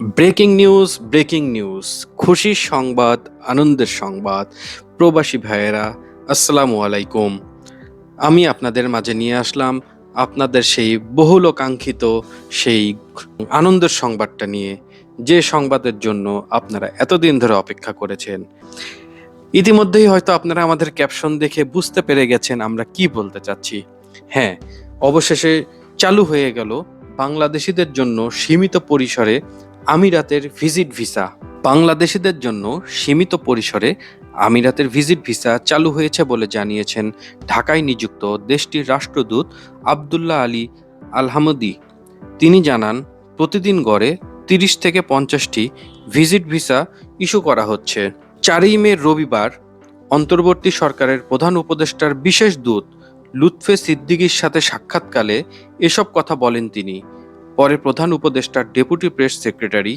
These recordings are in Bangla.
ব্রেকিং নিউজ ব্রেকিং নিউজ খুশির সংবাদ, আনন্দের সংবাদ, প্রবাসী ভাইয়েরা, আসসালামু আলাইকুম। আমি আপনাদের মাঝে নিয়ে আসলাম আপনাদের সেই বহুলোকাঙ্ক্ষিত সেই আনন্দের সংবাদটা নিয়ে, যে সংবাদের জন্য আপনারা এতদিন ধরে অপেক্ষা করেছেন। ইতিমধ্যেই হয়তো আপনারা আমাদের ক্যাপশন দেখে বুঝতে পেরে গেছেন আমরা কি বলতে চাচ্ছি। হ্যাঁ অবশেষে চালু হয়ে গেল বাংলাদেশিদের জন্য সীমিত পরিসরে আমিরাতের ভিজিট ভিসা। বাংলাদেশিদের জন্য সীমিত পরিসরে আমিরাতের ভিজিট ভিসা চালু হয়েছে বলে জানিয়েছেন ঢাকায় নিযুক্ত দেশটির রাষ্ট্রদূত আবদুল্লাহ আলী আলহামদি। তিনি জানান, প্রতিদিন গড়ে তিরিশ থেকে পঞ্চাশটি ভিজিট ভিসা ইস্যু করা হচ্ছে। চারই মে রবিবার অন্তর্বর্তী সরকারের প্রধান উপদেষ্টার বিশেষ দূত লুৎফে সিদ্দিকীর সাথে সাক্ষাৎকালে এসব কথা বলেন তিনি। পরে প্রধান উপদেষ্টার deputy press secretary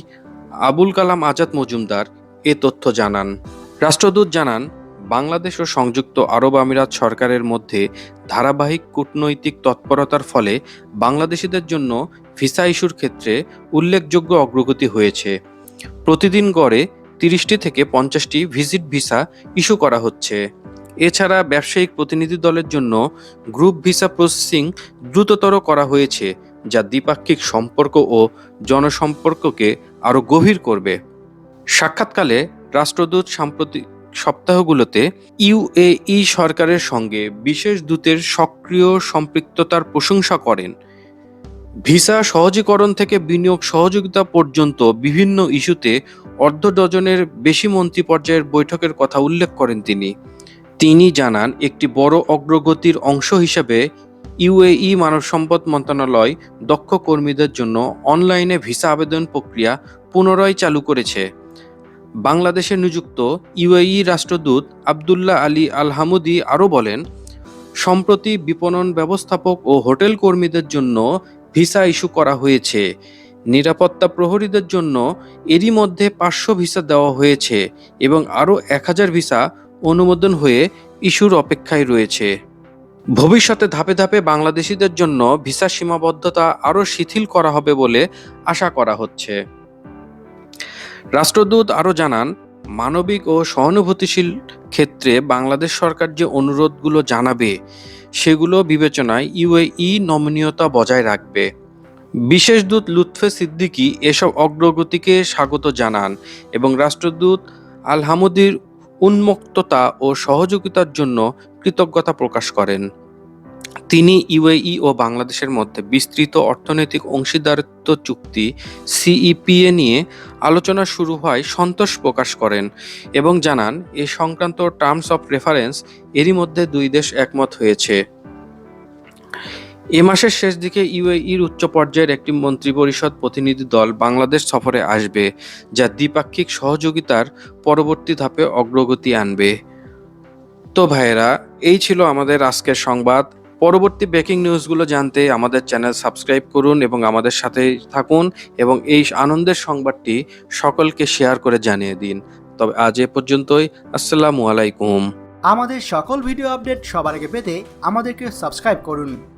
Abul Kalam Azad Majumdar এ তথ্য জানান। রাষ্ট্রদূত জানান, বাংলাদেশ ও সংযুক্ত আরব আমিরাত সরকারের মধ্যে ধারাবাহিক কূটনৈতিক তৎপরতার ফলে বাংলাদেশিদের জন্য ভিসা ইস্যুর ক্ষেত্রে উল্লেখযোগ্য অগ্রগতি হয়েছে। প্রতিদিন গড়ে তিরিশটি থেকে পঞ্চাশটি ভিজিট ভিসা ইস্যু করা হচ্ছে। এছাড়া ব্যবসায়িক প্রতিনিধি দলের জন্য গ্রুপ ভিসা প্রসেসিং দ্রুততর করা হয়েছে। যা দ্বিপাক্ষিক সম্পর্ক ও জনসম্পর্ককে আরও গভীর করবে। সাক্ষাৎকালে রাষ্ট্রদূত সাম্প্রতিক সপ্তাহগুলোতে ইউএই সরকারের সঙ্গে বিশেষ দূতের সক্রিয় সম্পৃক্ততার প্রশংসা করেন। ভিসা সহজীকরণ থেকে বিনিয়োগ সহযোগিতা পর্যন্ত বিভিন্ন ইস্যুতে অর্ধ ডজনের বেশি মন্ত্রী পর্যায়ের বৈঠকের কথা উল্লেখ করেন তিনি। তিনি জানান, একটি বড় অগ্রগতির অংশ হিসেবে ইউএই মানব সম্পদ মন্ত্রণালয় দক্ষ কর্মীদের জন্য অনলাইনে ভিসা আবেদন প্রক্রিয়া পুনরায় চালু করেছে। বাংলাদেশে নিযুক্ত ইউএই রাষ্ট্রদূত আবদুল্লাহ আলী আল হামুদি আরও বলেন, সম্প্রতি বিপণন ব্যবস্থাপক ও হোটেল কর্মীদের জন্য ভিসা ইস্যু করা হয়েছে। নিরাপত্তা প্রহরীদের জন্য এরই মধ্যে পাঁচশো ভিসা দেওয়া হয়েছে এবং আরও এক হাজার ভিসা অনুমোদন হয়ে ইস্যুর অপেক্ষায় রয়েছে। ভবিষ্যতে ধাপে ধাপে বাংলাদেশিদের জন্য ভিসা সীমাবদ্ধতা আরও শিথিল করা হবে বলে আশা করা হচ্ছে। রাষ্ট্রদূত আরও জানান, মানবিক ও সহানুভূতিশীল ক্ষেত্রে বাংলাদেশ সরকার যে অনুরোধগুলো জানাবে, সেগুলো বিবেচনায় ইউএই নমনীয়তা বজায় রাখবে। বিশেষ দূত লুৎফে সিদ্দিকী এসব অগ্রগতিকে স্বাগত জানান এবং রাষ্ট্রদূত আলহামুদির উন্মুক্ততা ও সহযোগিতার জন্য কৃতজ্ঞতা প্রকাশ করেন। তিনি ইউএই ও বাংলাদেশের মধ্যে বিস্তৃত অর্থনৈতিক অংশীদারত্ব চুক্তি, সিইপিএ নিয়ে আলোচনা শুরু হয় সন্তোষ প্রকাশ করেন এবং জানান, এ সংক্রান্ত টার্মস অফ রেফারেন্স এরই মধ্যে দুই দেশ একমত হয়েছে। এ মাসের শেষ দিকে ইউএইর উচ্চ পর্যায়ের একটি মন্ত্রিপরিষদ প্রতিনিধি দল বাংলাদেশ সফরে আসবে, যা দ্বিপাক্ষিক সহযোগিতার পরবর্তী ধাপে অগ্রগতি আনবে। তো ভাইয়েরা, এই ছিল আমাদের আজকের সংবাদ। পরবর্তী ব্রেকিং নিউজগুলো জানতে আমাদের চ্যানেল সাবস্ক্রাইব করুন এবং আমাদের সাথে থাকুন এবং এই আনন্দের সংবাদটি সকলকে শেয়ার করে জানিয়ে দিন। তবে আজ এ পর্যন্তই, আসসালামু আলাইকুম। আমাদের সকল ভিডিও আপডেট সবার আগে পেতে আমাদেরকে সাবস্ক্রাইব করুন।